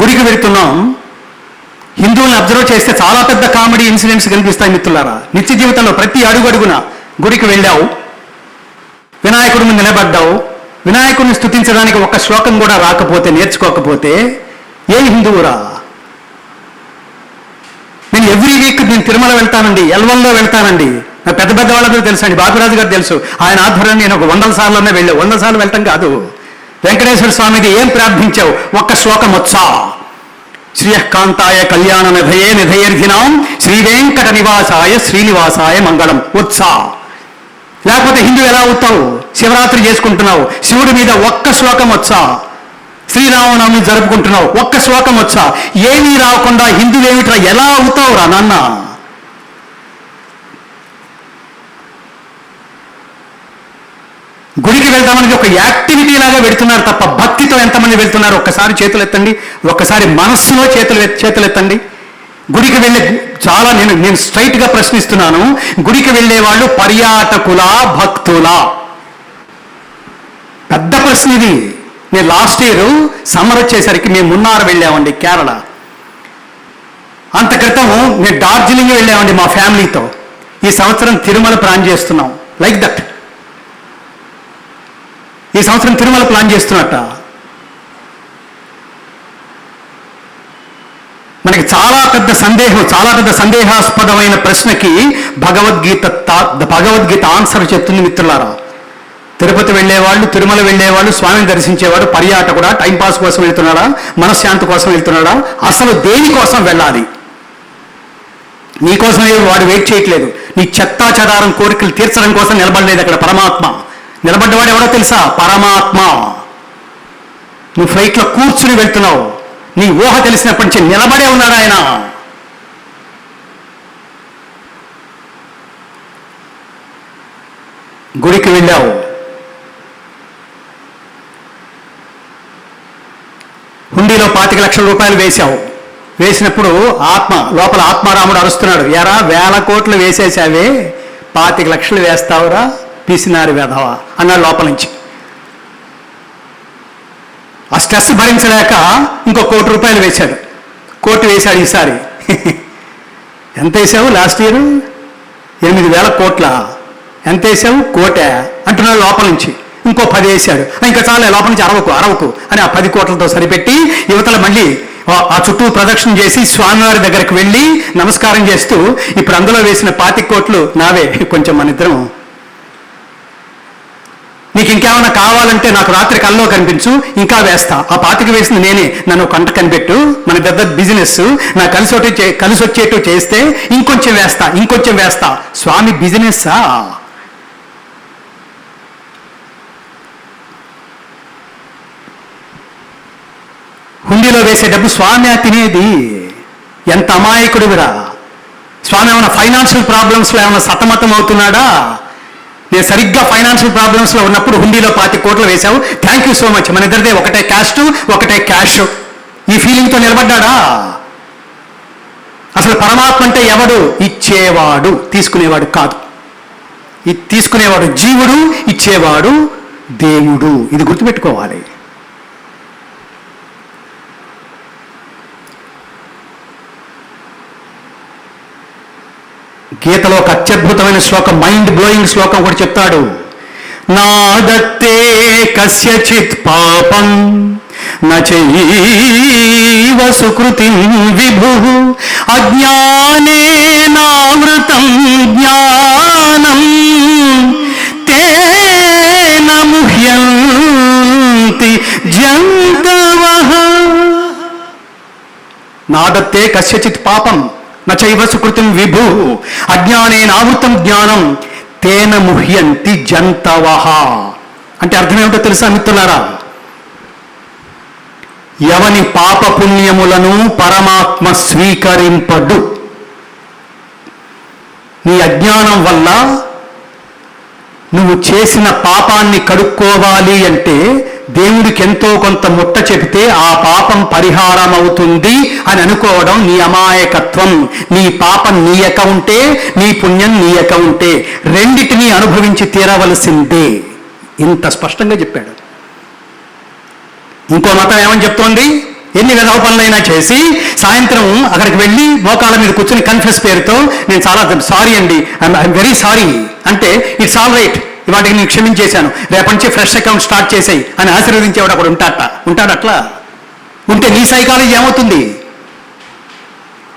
గుడికి వెళుతున్నాం. హిందువులను అబ్జర్వ్ చేస్తే చాలా పెద్ద కామెడీ ఇన్సిడెంట్స్ కనిపిస్తాయి మిత్రులారా. నిత్య జీవితంలో ప్రతి అడుగు అడుగున గుడికి వెళ్ళావు. వినాయకుడి ముందు నిలబడ్డావు. వినాయకుడిని స్తుతించడానికి ఒక శ్లోకం కూడా రాకపోతే నేర్చుకోకపోతే ఏ హిందువురా? నేను ఎవ్రీ వీక్ నేను తిరుమల వెళ్తానండి ఎల్వల్లో వెళ్తానండి. నా పెద్ద పెద్ద వాళ్ళందరూ తెలుసు అండి బాపిరాజు గారు తెలుసు. ఆయన ఆధ్వర్యం నేను ఒక వందల సార్లు వెళ్ళావు వందల సార్లు వెళ్ళటం కాదు. వెంకటేశ్వర స్వామికి ఏం ప్రార్థించావు? ఒక్క శ్లోకం వచ్చా శ్రీయకాంతాయ కళ్యాణ నిధయే నిధయర్ధినాం శ్రీ వెంకట నివాసాయ శ్రీనివాసాయ మంగళం. ఉత్సా లేకపోతే హిందూ ఎలా అవుతావు? శివరాత్రి చేసుకుంటున్నావు. శివుడి మీద ఒక్క శ్లోకం వచ్చా శ్రీరామనవమి జరుపుకుంటున్నావు. ఒక్క శ్లోకం వచ్చా ఏమీ రాకుండా హిందువేమిట్రా ఎలా అవుతావురా నాన్న? గుడికి వెళ్దామని ఒక యాక్టివిటీ లాగా పెడుతున్నారు తప్ప భక్తితో ఎంతమంది వెళ్తున్నారు? ఒక్కసారి చేతులు ఎత్తండి. ఒక్కసారి మనస్సులో చేతులు చేతులు ఎత్తండి. గుడికి వెళ్ళే చాలా నేను నేను స్ట్రైట్గా ప్రశ్నిస్తున్నాను. గుడికి వెళ్ళే వాళ్ళు పర్యాటకుల భక్తుల? పెద్ద ప్రశ్న ఇది. నేను లాస్ట్ ఇయర్ సమ్మర్ వచ్చేసరికి మేము మున్నార్ వెళ్ళామండి కేరళ. అంత క్రితం నేను డార్జిలింగ్ వెళ్ళామండి మా ఫ్యామిలీతో. ఈ సంవత్సరం తిరుమల ప్లాన్ చేస్తున్నాం. Like that. ఈ సంవత్సరం తిరుమల ప్లాన్ చేస్తున్నట్ట. మనకి చాలా పెద్ద సందేహం చాలా పెద్ద సందేహాస్పదమైన ప్రశ్నకి భగవద్గీత తా- భగవద్గీత ఆన్సర్ చెప్తుంది మిత్రులారా. తిరుపతి వెళ్ళేవాళ్ళు తిరుమల వెళ్ళేవాళ్ళు స్వామిని దర్శించేవాడు పర్యాటకుడా టైంపాస్ కోసం వెళ్తున్నాడా మనశ్శాంతి కోసం వెళ్తున్నాడా అసలు దేనికోసం వెళ్ళాలి? నీకోసమే వాడు వెయిట్ చేయట్లేదు. నీ చెత్తా చెదారం కోరికలు తీర్చడం కోసం నిలబడలేదు అక్కడ పరమాత్మ. నిలబడ్డవాడు ఎవడో తెలుసా? పరమాత్మ. నువ్వు ఫ్లైట్లో కూర్చుని వెళ్తున్నావు. నీ ఊహ తెలిసినప్పటి నుంచి నిలబడే ఉన్నాడు ఆయన. గుడికి వెళ్ళావు. హుండీలో పాతిక లక్షల రూపాయలు వేశావు. వేసినప్పుడు ఆత్మ లోపల ఆత్మారాముడు అరుస్తున్నాడు. ఎరా వేల కోట్లు వేసేసావే పాతిక లక్షలు వేస్తావురా. పీసినారు వేధవ అన్నాడు లోపల నుంచి. ఆ స్ట్రెస్ భరించలేక ఇంకో కోటి రూపాయలు వేశాడు. కోటి వేశాడు ఈసారి. ఎంత వేసావు లాస్ట్ ఇయర్? ఎనిమిది వేల కోట్ల? ఎంత వేసావు కోటే అంటున్నాడు లోపల నుంచి. ఇంకో పది వేసాడు ఇంకా చాలా లోపల నుంచి అరవకు అరవకు అని ఆ పది కోట్లతో సరిపెట్టి యువతలు మళ్ళీ ఆ- ఆ చుట్టూ ప్రదక్షిణ చేసి స్వామివారి దగ్గరికి వెళ్ళి నమస్కారం చేస్తూ ఇప్పుడు అందులో వేసిన పాతి కోట్లు నావే. కొంచెం మన ఇద్దరం నీకు ఇంకేమైనా కావాలంటే నాకు రాత్రి కల్లో కనిపించు ఇంకా వేస్తా. ఆ పాతికి వేసింది నేనే. నన్ను కంట కనిపెట్టు. మన పెద్ద బిజినెస్ నా కలిసి ఒకటి కలిసి వచ్చేట్టు చేస్తే ఇంకొంచెం వేస్తా ఇంకొంచెం వేస్తా. స్వామి బిజినెస్సా? హుండీలో వేసే డబ్బు స్వామి తినేది. ఎంత అమాయకుడివిరా. స్వామి ఏమైనా ఫైనాన్షియల్ ప్రాబ్లమ్స్లో ఏమైనా సతమతం అవుతున్నాడా నేను సరిగ్గా ఫైనాన్షియల్ ప్రాబ్లమ్స్లో ఉన్నప్పుడు హుండీలో పాతి కోట్లు వేశావు. థ్యాంక్ యూ సో మచ్ మన ఇద్దరిదే ఒకటే క్యాస్ట్ ఒకటే క్యాష్ ఈ ఫీలింగ్తో నిలబడ్డాడా? అసలు పరమాత్మ అంటే ఎవడు? ఇచ్చేవాడు తీసుకునేవాడు కాదు. ఇది తీసుకునేవాడు జీవుడు ఇచ్చేవాడు దేవుడు. ఇది గుర్తుపెట్టుకోవాలి. గీతలో ఒక అత్యద్భుతమైన శ్లోకం మైండ్ బ్లోయింగ్ శ్లోకం కూడా చెప్తాడు. నాదత్తే కస్యచిత్ పాపం నచైవ సుకృతి విభు అజ్ఞానేనావృతం జ్ఞానం తేన ముహ్యంతి జంతవః. నాదత్తే కస్యచిత్ పాపం నచైవ సుకృతిం విభు. అజ్ఞానేనావృతం జ్ఞానం తేన ముహ్యంతి జంతవహ అంటే అర్థం ఏమిటో తెలుసా మిత్రులారా? ఎవని పాప పుణ్యములను పరమాత్మ స్వీకరింపడు నీ అజ్ఞానం వల్ల నువ్వు చేసిన పాపాన్ని కడుక్కోవాలి అంటే దేవుడికి ఎంతో కొంత ముట్ట చెబితే ఆ పాపం పరిహారం అవుతుంది అని అనుకోవడం నీ అమాయకత్వం. నీ పాపం నీ అకౌంటే నీ పుణ్యం నీ అకౌంటే రెండిటిని అనుభవించి తీరవలసిందే. ఇంత స్పష్టంగా చెప్పాడు. ఇంకో మతం ఏమని చెప్తోంది? ఎన్ని విధవ పనులైనా చేసి సాయంత్రం అక్కడికి వెళ్ళి మోకాళ్ళ మీద కూర్చుని కన్ఫ్యూస్ పేరుతో నేను చాలా సారీ అండి. ఐఎమ్ వెరీ సారీ అంటే ఇట్స్ ఆల్ రైట్ వాటికి నేను క్షమించేశాను. రేపటి నుంచి ఫ్రెష్ అకౌంట్ స్టార్ట్ చేసాయి అని ఆశీర్వదించేవాడు అక్కడ ఉంటాడట ఉంటాడు అట్లా? ఉంటే నీ సైకాలజీ ఏమవుతుంది?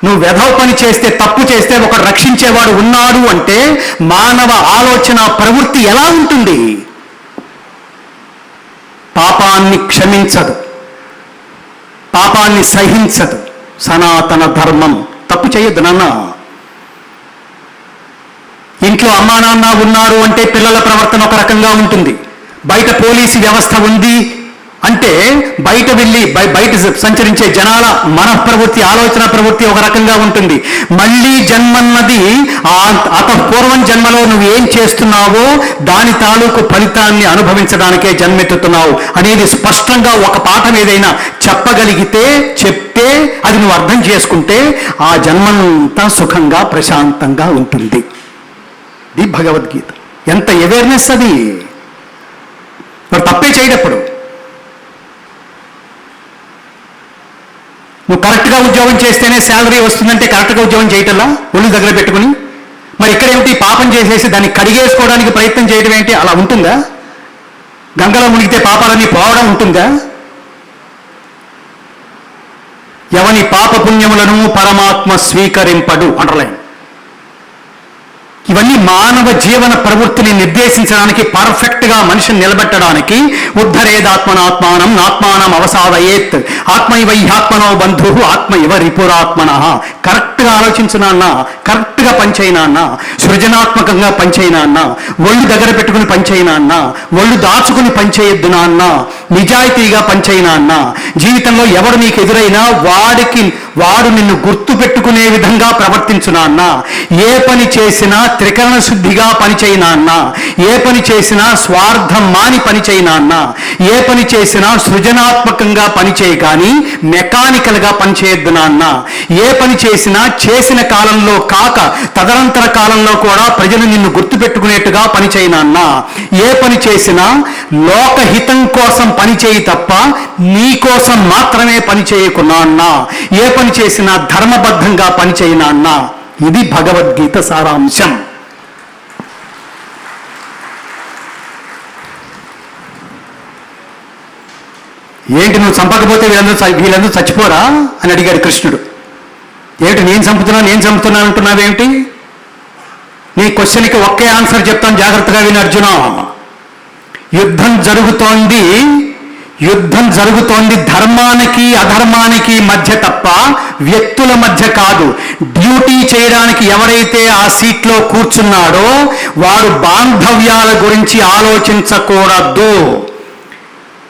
నువ్వు వెధవ పని చేస్తే తప్పు చేస్తే ఒక రక్షించేవాడు ఉన్నాడు అంటే మానవ ఆలోచన ప్రవృత్తి ఎలా ఉంటుంది? పాపాన్ని క్షమించదు. పాపాన్ని సహించదు. సనాతన ధర్మం. తప్పు చేయొద్దు నాన్న. ఇంట్లో అమ్మా నాన్న ఉన్నారు అంటే పిల్లల ప్రవర్తన ఒక రకంగా ఉంటుంది. బయట పోలీసు వ్యవస్థ ఉంది. అంటే బయట వెళ్ళి బయట సంచరించే జనాల మన ప్రవృత్తి ఆలోచన ప్రవృత్తి ఒక రకంగా ఉంటుంది. మళ్ళీ జన్మన్నది ఆ- అత పూర్వం జన్మలో నువ్వు ఏం చేస్తున్నావో దాని తాలూకు ఫలితాన్ని అనుభవించడానికే జన్మెత్తుతున్నావు అనేది స్పష్టంగా ఒక పాఠం ఏదైనా చెప్పగలిగితే చెప్తే అది నువ్వు అర్థం చేసుకుంటే ఆ జన్మంతా సుఖంగా ప్రశాంతంగా ఉంటుంది. ఇది భగవద్గీత. ఎంత అవేర్నెస్ అది. తప్పే చేయడప్పుడు. నువ్వు కరెక్ట్గా ఉద్యోగం చేస్తేనే శాలరీ వస్తుందంటే కరెక్ట్గా ఉద్యోగం చేయటంలా? ఒళ్ళు దగ్గర పెట్టుకుని? మరి ఇక్కడ ఏమిటి పాపం చేసేసి దాన్ని కడిగేసుకోవడానికి ప్రయత్నం చేయడం ఏంటి? అలా ఉంటుందా? గంగలో మునిగితే పాపాలన్నీ పోవడం ఉంటుందా? ఎవని పాపపుణ్యములను పరమాత్మ స్వీకరింపడు అండర్లైన్ ఇవన్నీ మానవ జీవన ప్రవృత్తిని నిర్దేశించడానికి పర్ఫెక్ట్గా మనిషిని నిలబెట్టడానికి ఉద్ధరేదాత్మనాత్మానం నాత్మానం అవసాదయేత్. ఆత్మ ఇవ బంధు ఆత్మ ఇవ రిపురాత్మన. కరెక్ట్గా ఆలోచించినాన్న కరెక్ట్గా అన్న? కరెక్ట్గా సృజనాత్మకంగా పనిచేయనాన్న ఒళ్ళు దగ్గర పెట్టుకుని పనిచేయనాన్న ఒళ్ళు దాచుకుని పనిచేయొద్దు నాన్న నిజాయితీగా పనిచేయనా అన్న జీవితంలో ఎవడు నీకు ఎదురైనా వాడికి వాడు నిన్ను గుర్తు పెట్టుకునే విధంగా ప్రవర్తించునా అన్న ఏ పని చేసినా త్రికరణ శుద్ధిగా పనిచేయినా అన్న ఏ పని చేసినా స్వార్థం మాని పనిచేయినా అన్న ఏ పని చేసినా సృజనాత్మకంగా పనిచేయ కానీ మెకానికల్గా గా నాన్న. ఏ పని చేసినా చేసిన కాలంలో కాక తదనంతర కాలంలో కూడా ప్రజలు నిన్ను గుర్తుపెట్టుకునేట్టుగా పనిచేయనా అన్న ఏ పని చేసినా లోకహితం కోసం పనిచేయి తప్ప నీ కోసం మాత్రమే పని చేయకున్నా ఏ పని చేసినా ధర్మబద్ధంగా పనిచేయనా అన్న. ఇది భగవద్గీత సారాంశం. ఏంటి నువ్వు చంపకపోతే వీళ్ళందరూ వీళ్ళందరూ చచ్చిపోరా? అని అడిగాడు కృష్ణుడు. ఏంటి నేను చంపుతున్నా నేను చంపుతున్నాను అంటున్నావేమిటి? నీ క్వశ్చన్కి ఒకే ఆన్సర్ చెప్తాను జాగ్రత్తగా విని అర్జున. యుద్ధం జరుగుతోంది. యుద్ధం జరుగుతోంది ధర్మానికి అధర్మానికి మధ్య తప్ప వ్యక్తుల మధ్య కాదు. డ్యూటీ చేయడానికి ఎవరైతే ఆ సీట్లో కూర్చున్నాడో వారు బాంధవ్యాల గురించి ఆలోచించకూడదు.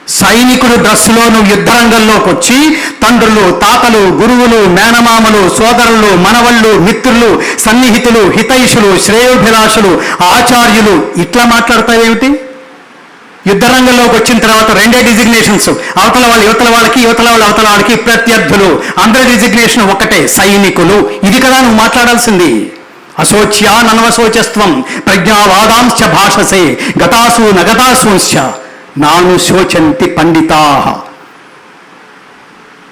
సైనికుడు డ్రస్సులో నువ్వు యుద్ధరంగంలోకి వచ్చి తండ్రులు తాతలు గురువులు మేనమామలు సోదరులు మనవళ్ళు మిత్రులు సన్నిహితులు హితైషులు శ్రేయోభిలాషులు ఆచార్యులు ఇట్లా మాట్లాడతావేమిటి? యుద్ధరంగంలోకి వచ్చిన తర్వాత రెండే డిజిగ్నేషన్స్ అవతల వాళ్ళు యువతల వాళ్ళకి యువతల వాళ్ళు అవతల వాళ్ళకి ప్రత్యర్థులు. అందరి డిజిగ్నేషన్ ఒకటే సైనికులు. ఇది కదా నువ్వు మాట్లాడాల్సింది. అశోచ్యా నన్వశోచస్త్వం ప్రజ్ఞావాదాంశ భాషసే గతాసు నగతాసూంశ్చ నాను శోచంతి పండితా.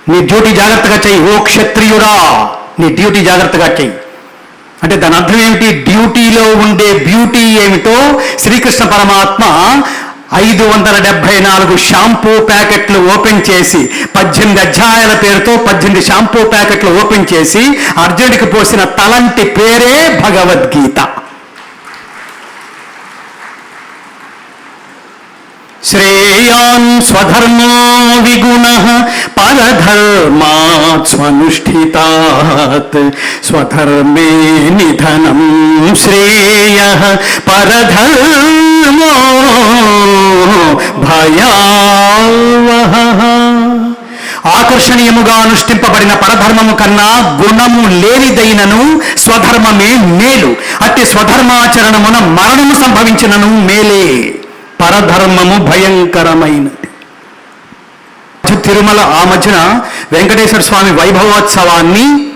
నీ డ్యూటీ జాగ్రత్తగా చెయ్యి ఓ క్షత్రియుడా. నీ డ్యూటీ జాగ్రత్తగా చెయ్యి. అంటే దాని అర్థం ఏమిటి? డ్యూటీలో ఉండే బ్యూటీ ఏమిటో శ్రీకృష్ణ పరమాత్మ ఐదు వందల డెబ్బై నాలుగు షాంపూ ప్యాకెట్లు ఓపెన్ చేసి పద్దెనిమిది అధ్యాయాల పేరుతో పద్దెనిమిది షాంపూ ప్యాకెట్లు ఓపెన్ చేసి అర్జునుడికి పోసిన తలంటి పేరే భగవద్గీత. శ్రేయాన్ స్వధర్మో విగుణ పరధర్మాత్ స్వనుష్ఠితాత్ స్వధర్మే నిధనం శ్రేయ పరధర్మ భయావహ. ఆకర్షణీయముగా అనుష్ఠింపబడిన పరధర్మము కన్నా గుణము లేనిదైనను స్వధర్మమే మేలు. అట్టి స్వధర్మాచరణమున మరణము సంభవించినను మేలే. పరధర్మము భయంకరమైనది. తిరుమల ఆ మధ్యన వెంకటేశ్వర స్వామి వైభవోత్సవాన్ని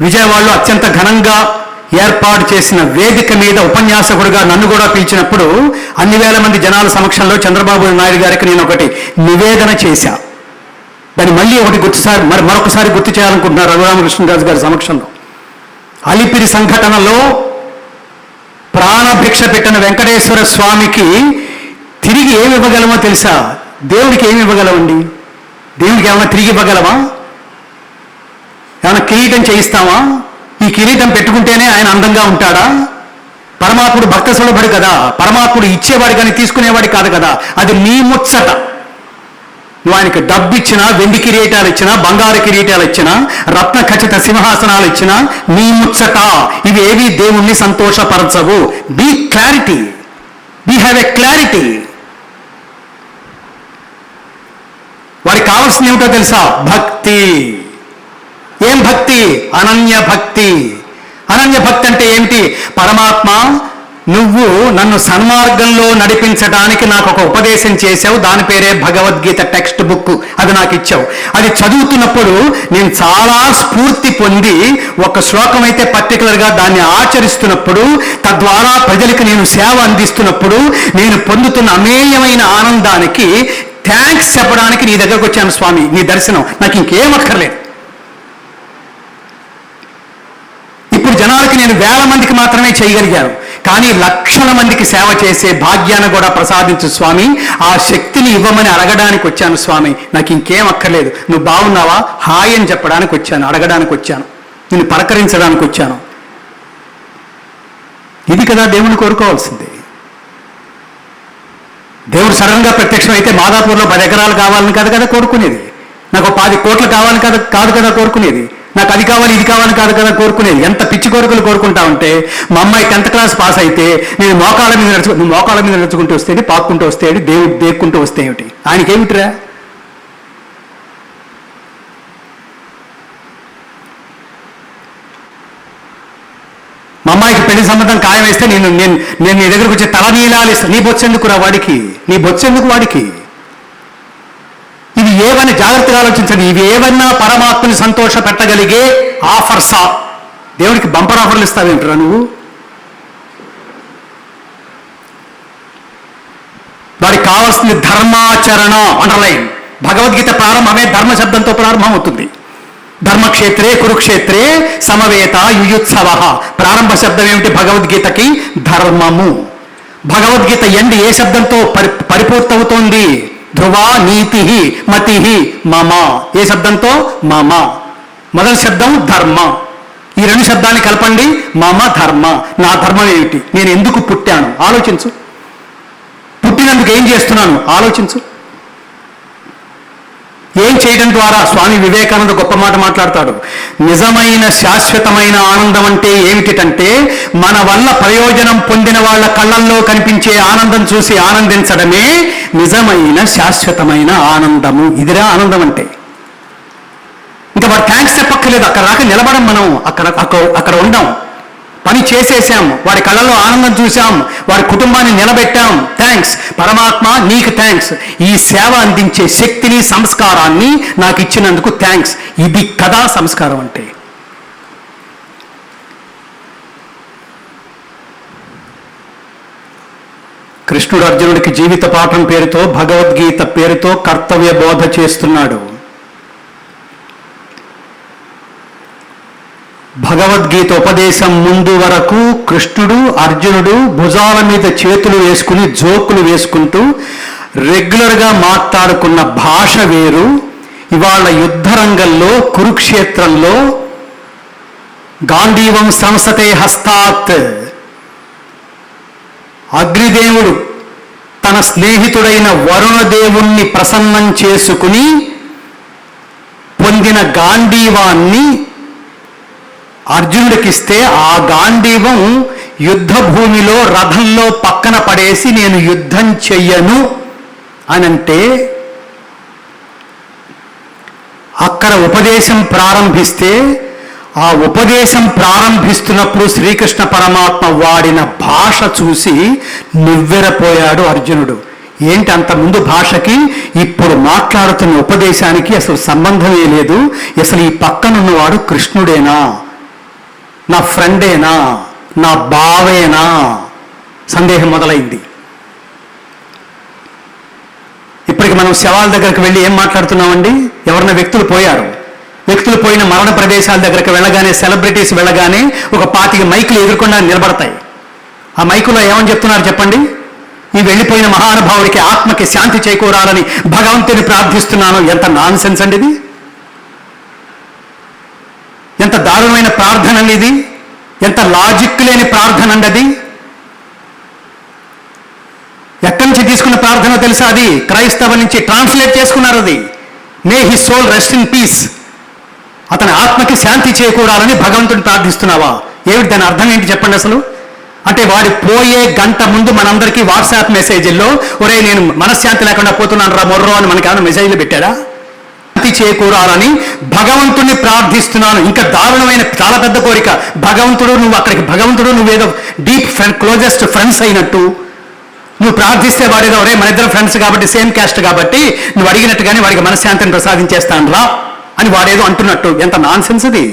విజయవాడలో అత్యంత ఘనంగా ఏర్పాటు చేసిన వేదిక మీద ఉపన్యాసకుడిగా నన్ను కూడా పిలిచినప్పుడు అన్ని వేల మంది జనాల సమక్షంలో చంద్రబాబు నాయుడు గారికి నేను ఒకటి నివేదన చేశా. దాన్ని మళ్ళీ ఒకటి గుర్తుసారి మరి మరొకసారి గుర్తు చేయాలనుకుంటున్నారు రఘురామకృష్ణరాజు గారి సమక్షంలో. అలిపిరి సంఘటనలో ప్రాణభిక్ష పెట్టిన వెంకటేశ్వర స్వామికి తిరిగి ఏమి ఇవ్వగలమో తెలుసా? దేవుడికి ఏమి ఇవ్వగలమండి? దేవుడికి ఏమైనా తిరిగి ఇవ్వగలమా? ఏమైనా కిరీటం చేయిస్తామా? ఈ కిరీటం పెట్టుకుంటేనే ఆయన అందంగా ఉంటాడా? పరమాత్ముడు భక్త సులభుడు కదా. పరమాత్ముడు ఇచ్చేవాడు కానీ తీసుకునేవాడు కాదు కదా. అది నీ ముచ్చట. నువ్వు ఆయనకి డబ్బు ఇచ్చినా వెండి కిరీటాలు ఇచ్చినా బంగారు కిరీటాలు ఇచ్చినా రత్న ఖచ్చిత సింహాసనాలు ఇచ్చినా నీ ముచ్చట. ఇవి ఏవి దేవుణ్ణి సంతోషపరచవు. Be clarity be have a clarity వారికి కావాల్సింది ఏమిటో తెలుసా? భక్తి. ఏం భక్తి? అనన్య భక్తి. అనన్య భక్తి అంటే ఏమిటి? పరమాత్మ నువ్వు నన్ను సన్మార్గంలో నడిపించడానికి నాకు ఒక ఉపదేశం చేసావు దాని పేరే భగవద్గీత టెక్స్ట్ బుక్ అది నాకు ఇచ్చావు. అది చదువుతున్నప్పుడు నేను చాలా స్ఫూర్తి పొంది ఒక శ్లోకం అయితే పర్టికులర్గా దాన్ని ఆచరిస్తున్నప్పుడు తద్వారా ప్రజలకు నేను సేవ అందిస్తున్నప్పుడు నేను పొందుతున్న అమేయమైన ఆనందానికి థ్యాంక్స్ చెప్పడానికి నీ దగ్గరకు వచ్చాను స్వామి. నీ దర్శనం. నాకు ఇంకేం అక్కర్లేదు ఇప్పుడు జనాలకి నేను వేల మందికి మాత్రమే చేయగలిగాను. కానీ లక్షల మందికి సేవ చేసే భాగ్యాన్ని కూడా ప్రసాదించు స్వామి ఆ శక్తిని ఇవ్వమని అడగడానికి వచ్చాను స్వామి. నాకు ఇంకేం అక్కర్లేదు. నువ్వు బాగున్నావా? హాయ్ అని చెప్పడానికి వచ్చాను అడగడానికి వచ్చాను. నిన్ను పలకరించడానికి వచ్చాను. ఇది కదా దేవుని కోరుకోవాల్సింది. దేవుడు సడన్గా ప్రత్యక్షం అయితే మాదాపూర్లో పది ఎకరాలు కావాలని కాదు కదా కోరుకునేది. నాకు పది కోట్లు కావాలని కదా కాదు కదా కోరుకునేది. నాకు అది కావాలి ఇది కావాలి కాదు కదా కోరుకునేది. ఎంత పిచ్చి కోరికలు కోరుకుంటా ఉంటే మా అమ్మాయి టెన్త్ క్లాస్ పాస్ అయితే నేను మోకాళ్ళ మీద నడుచు నువ్వు మోకాళ్ళ మీద నడుచుకుంటూ వస్తేది పాక్కుంటూ వస్తేటి దేవుడు దేక్కుంటూ వస్తే ఏమిటి? ఆయనకేమిటిరా? మా అమ్మాయికి పెళ్ళి సంబంధం ఖాయం వేస్తే నేను నేను నేను నీ దగ్గరకు వచ్చే తల నీలాలు ఇస్తాను నీ బొచ్చెందుకురా వాడికి? నీ బొచ్చెందుకు వాడికి? ఏవని జాగ్రత్తగా ఆలోచించండి. ఇవి ఏవన్నా పరమాత్మని సంతోష పెట్టగలిగే ఆఫర్సా? దేవుడికి బంపర్ ఆఫర్లు ఇస్తావేంటరా నువ్వు? వాడికి కావాల్సింది ధర్మాచరణ అండర్లైన్ భగవద్గీత ప్రారంభమే ధర్మ శబ్దంతో ప్రారంభమవుతుంది. ధర్మక్షేత్రే కురుక్షేత్రే సమవేత యుయుత్సవ. ప్రారంభ శబ్దం ఏమిటి? భగవద్గీతకి ధర్మము. భగవద్గీత ఎండి ఏ శబ్దంతో పరి పరిపూర్తవుతోంది? ధ్రువా నీతి మతి మమ. ఏ శబ్దంతో? మమ. మొదటి శబ్దం ధర్మ. ఈ రెండు శబ్దాన్ని కలపండి. మమ ధర్మ. నా ధర్మం ఏమిటి? నేను ఎందుకు పుట్టాను? ఆలోచించు. పుట్టినందుకు ఏం చేస్తున్నాను? ఆలోచించు. ఏం చేయడం ద్వారా స్వామి వివేకానంద గొప్ప మాట మాట్లాడతాడు? నిజమైన శాశ్వతమైన ఆనందం అంటే ఏమిటంటే మన వల్ల ప్రయోజనం పొందిన వాళ్ళ కళ్ళల్లో కనిపించే ఆనందం చూసి ఆనందించడమే నిజమైన శాశ్వతమైన ఆనందము. ఇదిరా ఆనందం అంటే. ఇంకా వాడు థ్యాంక్స్ చెప్పక్కర్లేదు. అక్కడ రాక నిలబడం మనం. అక్కడ అక్కడ అక్కడ ఉండం. పని చేసేసాం వాడి కళ్ళలో ఆనందం చూసాం వాడి కుటుంబాన్ని నిలబెట్టాం. థ్యాంక్స్ పరమాత్మ నీకు థ్యాంక్స్ ఈ సేవ అందించే శక్తిని సంస్కారాన్ని నాకు ఇచ్చినందుకు థ్యాంక్స్ ఇది కదా సంస్కారం అంటే. కృష్ణుడు అర్జునుడికి జీవిత పాఠం పేరుతో భగవద్గీత పేరుతో కర్తవ్య బోధ చేస్తున్నాడు. భగవద్గీత ఉపదేశం ముందు వరకు కృష్ణుడు అర్జునుడు భుజాల మీద చేతులు వేసుకుని జోకులు వేసుకుంటూ రెగ్యులర్గా మాట్లాడుకున్న భాష వేరు. ఇవాళ యుద్ధ రంగంలో కురుక్షేత్రంలో గాంధీవం సంసతే హస్తాత్. అగ్నిదేవుడు తన స్నేహితుడైన వరుణదేవుణ్ణి ప్రసన్నం చేసుకుని పొందిన గాంధీవాన్ని అర్జునుడికిస్తే ఆ గాంధీవం యుద్ధ భూమిలో రథంలో పక్కన పడేసి నేను యుద్ధం చెయ్యను అనంటే అక్కడ ఉపదేశం ప్రారంభిస్తే ఆ ఉపదేశం ప్రారంభిస్తున్నప్పుడు శ్రీకృష్ణ పరమాత్మ వాడిన భాష చూసి నివ్వెరపోయాడు అర్జునుడు. ఏంటి అంత ముందు భాషకి ఇప్పుడు మాట్లాడుతున్న ఉపదేశానికి అసలు సంబంధమే లేదు. అసలు ఈ పక్కనున్నవాడు కృష్ణుడేనా? నా ఫ్రెండేనా? నా బావేనా? సందేహం మొదలైంది. ఇప్పటికి మనం శవాల దగ్గరికి వెళ్ళి ఏం మాట్లాడుతున్నామండి? ఎవరైనా వ్యక్తులు పోయారు? వ్యక్తులు పోయిన మరణ ప్రదేశాల దగ్గరికి వెళ్ళగానే సెలబ్రిటీస్ వెళ్ళగానే ఒక పాతికి మైకులు ఎదుర్కొన్నా నిలబడతాయి. ఆ మైకులో ఏమని చెప్తున్నారు చెప్పండి? ఈ వెళ్ళిపోయిన మహానుభావుడికి ఆత్మకి శాంతి చేకూరాలని భగవంతుని ప్రార్థిస్తున్నాను. ఎంత నాన్ సెన్స్ అండి ఇది. ఎంత దారుణమైన ప్రార్థన అండి ఇది ఎంత లాజిక్ లేని ప్రార్థన అండి అది ఎక్కడి నుంచి తీసుకున్న ప్రార్థన తెలుసా అది? క్రైస్తవ నుంచి ట్రాన్స్లేట్ చేసుకున్నారు అది. May he soul rest in peace అతని ఆత్మకి శాంతి చేకూరాలని భగవంతుని ప్రార్థిస్తున్నావా? ఏమిటి దాని అర్థం ఏంటి చెప్పండి అసలు? అంటే వాడి పోయే గంట ముందు మనందరికీ వాట్సాప్ మెసేజ్ల్లో ఒరే నేను మనశ్శాంతి లేకుండా పోతున్నాను రా మొర్రో అని మనకేమైనా మెసేజ్లు పెట్టాడా శాంతి చేకూరాలని భగవంతుని ప్రార్థిస్తున్నాను. ఇంకా దారుణమైన చాలా పెద్ద కోరిక. భగవంతుడు నువ్వు అక్కడికి భగవంతుడు నువ్వేదో డీప్ ఫ్రెండ్ క్లోజెస్ట్ ఫ్రెండ్స్ అయినట్టు. నువ్వు ప్రార్థిస్తే వాడేదో రే మన ఇద్దరు ఫ్రెండ్స్ కాబట్టి సేమ్ క్యాస్ట్ కాబట్టి నువ్వు అడిగినట్టుగానే వాడికి మనశ్శాంతిని ప్రసాదించేస్తాను రా అని వాడేదో అంటున్నట్టు. ఎంత నాన్సెన్స్ ఇది.